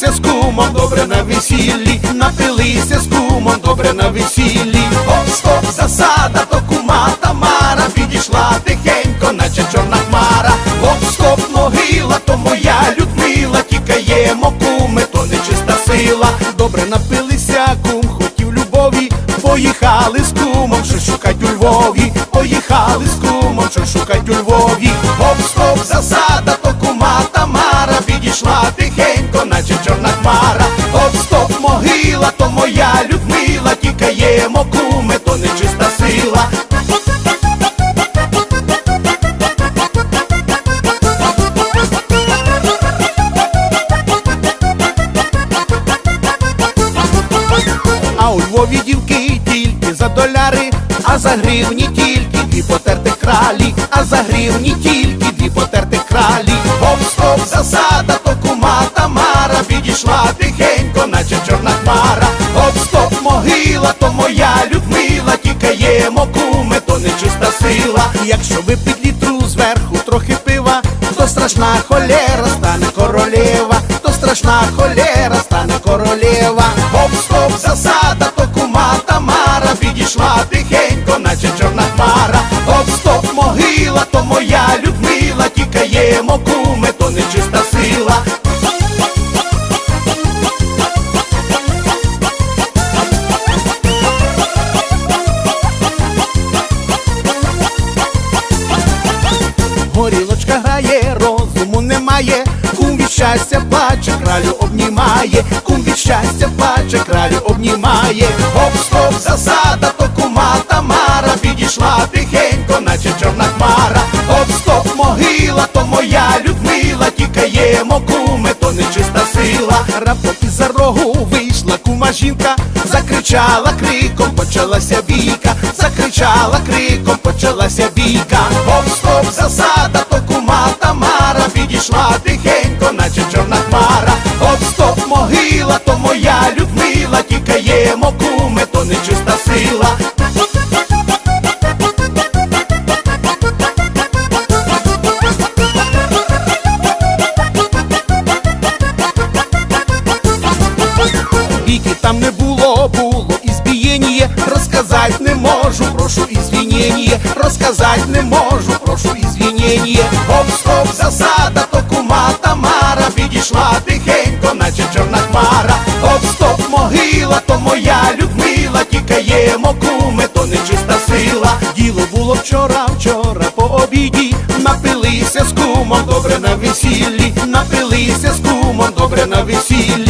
напилися з кумом, добре на весіллі, напилися з кумом, добре на весіллі. Оп, стоп, засада, то кума Тамара підійшла тихенько, наче чорна хмара. Оп, стоп, могила, то моя Людмила, тікаємо, куми, то нечиста сила. Добре напилися, кум хотів любові, поїхали з кумом, що шукать у Львові, поїхали з кумом, що шукать у Львові. Оп, стоп, засада, Дівки тільки за доляри, а за гривні тільки дві потерти кралі, а за гривні тільки дві потерти кралі. Оп, стоп, засада, то кума Тамара підійшла тихенько, наче чорна хмара. Оп, стоп, могила, то моя Людмила, тікаємо, куми, то нечиста сила. Якщо випить літру зверху трохи пива, то страшна холера стане королева, то страшна холера стане королева. Оп, стоп, засада, кралю обнімає. Оп, стоп, засада, то кума Тамара підійшла тихенько, наче чорна хмара. Оп, стоп, могила, то моя Людмила, тікаємо, куми, то нечиста сила. Раптом із-за рогу вийшла кума жінка, закричала криком, почалася бійка, закричала криком, почалася бійка. Оп, стоп, засада, розказать не можу, прошу ізвінєніє. Оп, стоп, засада, то кума Тамара підійшла тихенько, наче чорна хмара. Оп, стоп, могила, то моя Людмила, тікаємо, куми, то нечиста сила. Діло було вчора, вчора по обіді, напилися з кумом, добре на весіллі, напилися з кумом, добре на весіллі.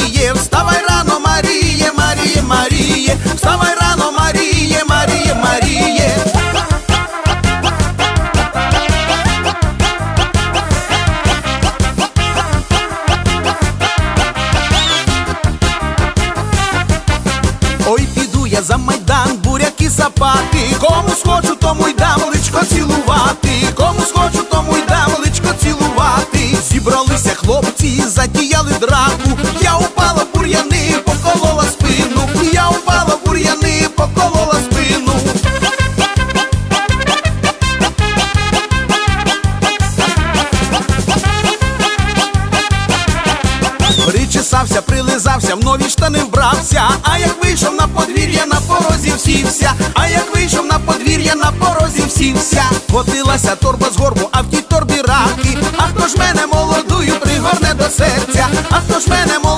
ж мене молодую пригорне до серця, а хто ж мене молодую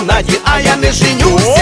лунають, а я не женюсь.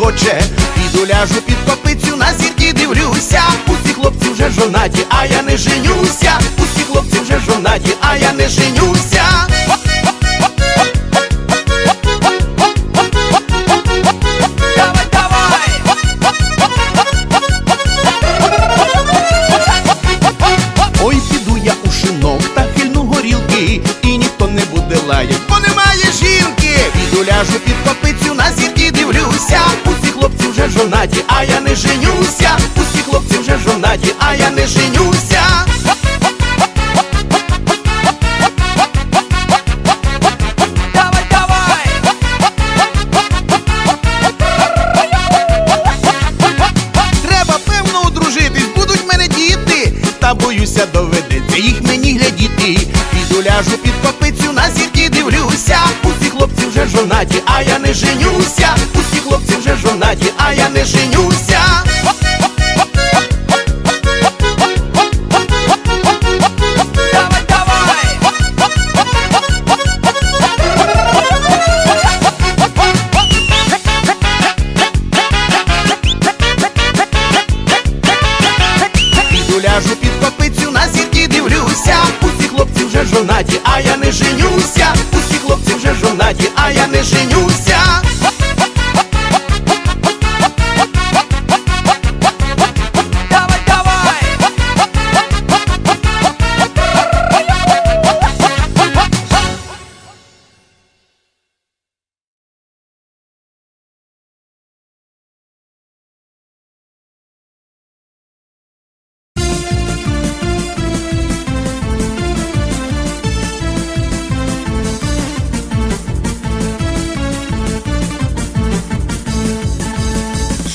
хоче, піду ляжу під копицю, на зірки дивлюся. Усі хлопці вже жонаті, а я не женюся. Усі хлопці вже жонаті, а я не женюся. не женюся. Давай, давай. Треба певно одружитись, будуть мене діти, та боюся, доведеться їх мені глядіти. Піду ляжу під копицю, на зірки дивлюся. Усі хлопці вже жонаті, а я не женюся. Усі хлопці вже жонаті, а я не женюся.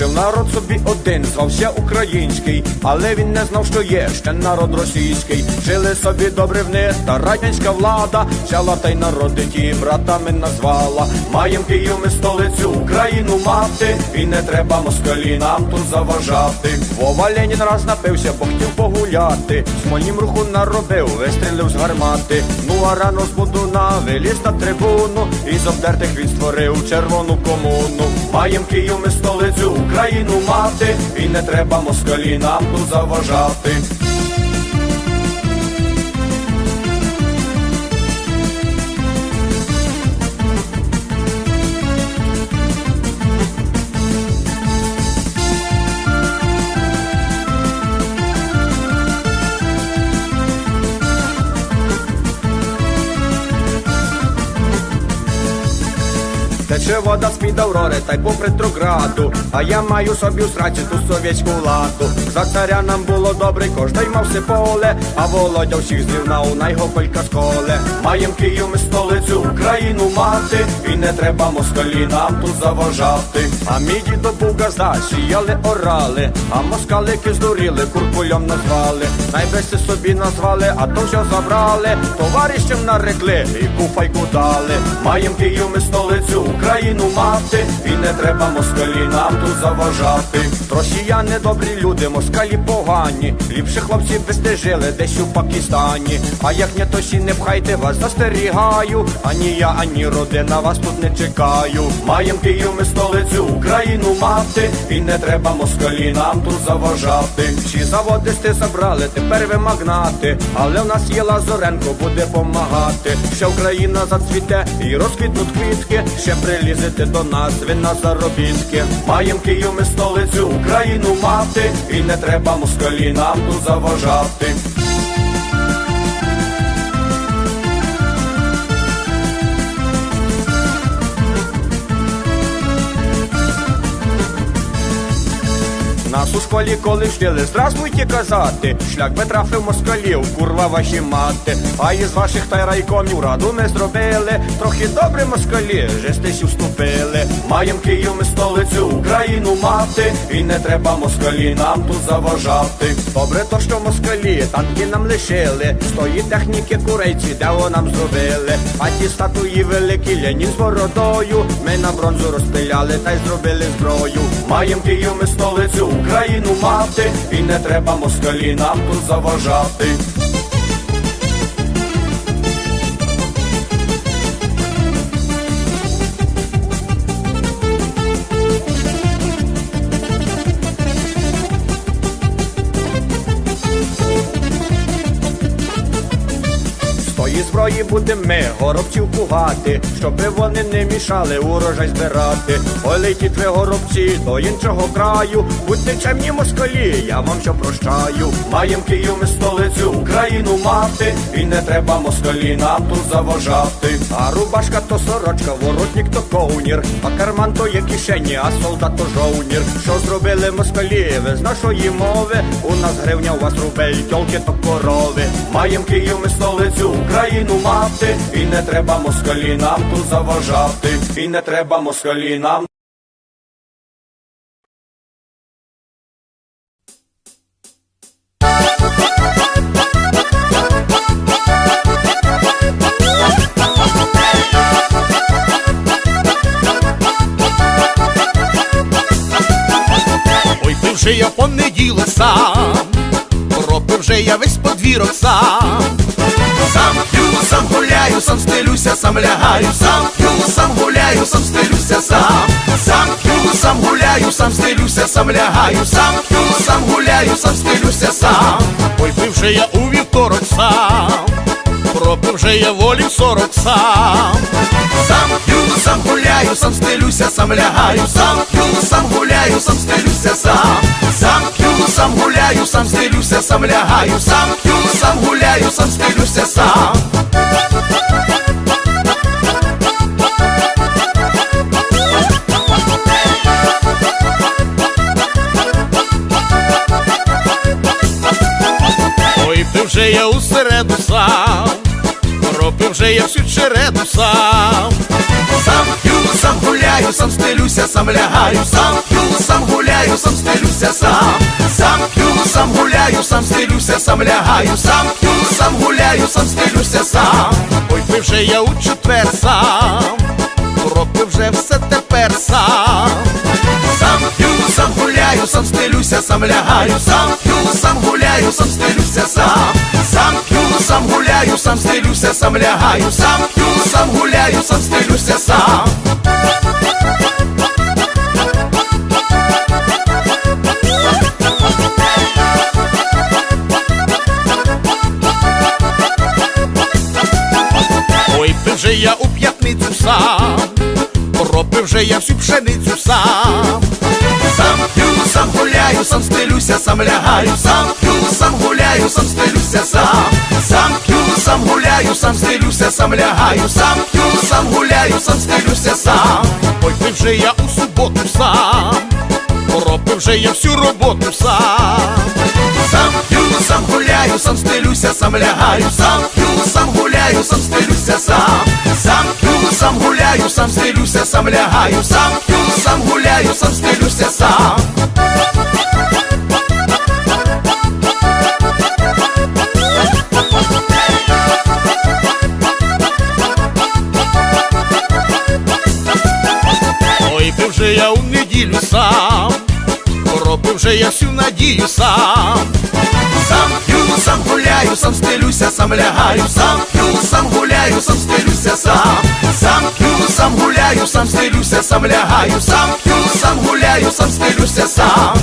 Народ собі один звався український, але він не знав, що є ще народ російський. Жили собі добре в них, та радянська влада взяла та й народи ті братами назвала. Маєм Київ ми столицю Україну мати, і не треба москалі нам тут заважати. Вова Ленін раз напився, бо хотів погуляти. Смольнім руху наробив, вистрілив з гармати. Ну а рано з будуна виліз на трибуну, і з обдертих він створив червону комуну. Маєм Київ ми столицю Україну мати, і не треба москалі нам тут заважати. Тече вода з-під Аврори, та й попри Трограду, а я маю собі в сраці ту совєтську владу. За царя нам було добре, кожний мав все поле, а Володя всіх зрівнав, на його колька сколе. Маєм Київ ми столицю Україну мати, і не треба москалі нам тут заважати. А мій дідо був газда, сіяли орали, а москалики здуріли, куркулем назвали. Найбесті собі назвали, а то все забрали, товаришем нарекли і куфайку дали. Маєм Київ ми столицю Україну мати, і не треба москалі нам тут заважати. Росіяни добрі люди, москалі погані. Ліпше хлопці би стежили десь у Пакистані. А як не то сі не пхайте вас, застерігаю. Ані я, ані родина вас тут не чекаю. Маєм Київ ми столицю Україну мати, і не треба москалі нам тут заважати. Всі заводисти забрали, тепер ви магнати. Але в нас є Лазоренко, буде помагати. Ще Україна зацвіте і розквітнуть квітки. Ще прилізете до нас, ви на заробітки. Маєм Київ ми столицю Україну мати, і не треба москалі нам тут заважати. Нас у школі коли вчили, здравствуйте казати, шлях би трафив москалів, курва ваші мати. А із ваших та райкомів раду ми зробили, трохи добре москалі, жестись уступили. Маєм Київ ми столицю Україну мати, і не треба москалі нам тут заважати. Добре, то що москалі танки нам лишили, стої техніки курейці, де нам зробили. А ті статуї великі Ленін з бородою, ми на бронзу розпиляли та й зробили зброю. Маєм Київ ми столицю Україну мати, і не треба москалі нам тут заважати. Зброї будем ми горобців пугати, щоби вони не мішали урожай збирати. Ой, летіть ви горобці до іншого краю, будьте чемні москалі, я вам що прощаю. Маєм Київ ми столицю Україну мати, і не треба москалі нам тут заважати. А рубашка то сорочка, воротник то ковнір, а карман то є кишені, а солдат то жовнір. Що зробили москалі, ви з нашої мови? У нас гривня, у вас рубель, тьолки то корови. Маєм Київ ми столицю Україну мати, і не треба москалі нам тут заважати, і не треба москалі нам. Ой, пив же я понеділок сам, пропив же я весь подвірок. Сам сам лягаю, сам п'ю, сам гуляю, сам стелюся сам. Сам п'ю, сам гуляю, сам стелюся, сам лягаю, сам п'ю, сам гуляю, сам стелюся сам. Ой, пив же я у вівторок сам, пропив же я волі сорок сам. Сам п'ю, сам гуляю, сам стелюся, сам лягаю, сам п'ю, сам гуляю, сам стелюся сам. Сам п'ю, сам гуляю, сам стелюся, сам лягаю, сам п'ю, сам гуляю, сам стелюся сам. Ой, пив же я у середу сам, робив же я всю череду сам. Сам п'ю, сам гуляю, сам стелюся, сам лягаю, сам п'ю, сам гуляю, сам стелюся, сам, сам п'ю, сам гуляю, сам стелюся, сам лягаю, сам п'ю, сам гуляю, сам стелюся, сам. Ой, пив вже я у четвер сам, пропив вже все тепер сам. Сам п'ю, сам гуляю, сам стелюся, сам лягаю, сам п'ю, сам гуляю, сам стелюся, сам, сам п'ю, сам гуляю, сам стелюся, сам лягаю, сам п'ю, сам гуляю, сам стелюся, сам. Ой, пив же я у п'ятницю сам, пропив же я всю пшеницю сам стелюся, сам лягаю, сам п'ю, сам гуляю, сам стелюся, сам, сам п'ю, сам гуляю, сам стелюся, сам лягаю, сам п'ю, сам гуляю, сам стелюся, сам. Ой, пив же я у суботу сам, пропив же я всю роботу сам. Сам п'ю, сам гуляю, сам стелюся, сам лягаю, сам п'ю, сам гуляю, сам стелюся, сам, сам п'ю, сам гуляю, сам стелюся, сам лягаю, сам п'ю, сам гуляю, сам стелюся, сам. Робив же я всю надію сам. Сам п'ю, сам гуляю, сам стелюся, сам лягаю, сам п'ю, сам гуляю, сам стелюся, сам, сам п'ю, сам гуляю, сам стелюся, сам лягаю, сам п'ю, сам гуляю, сам стелюся, сам.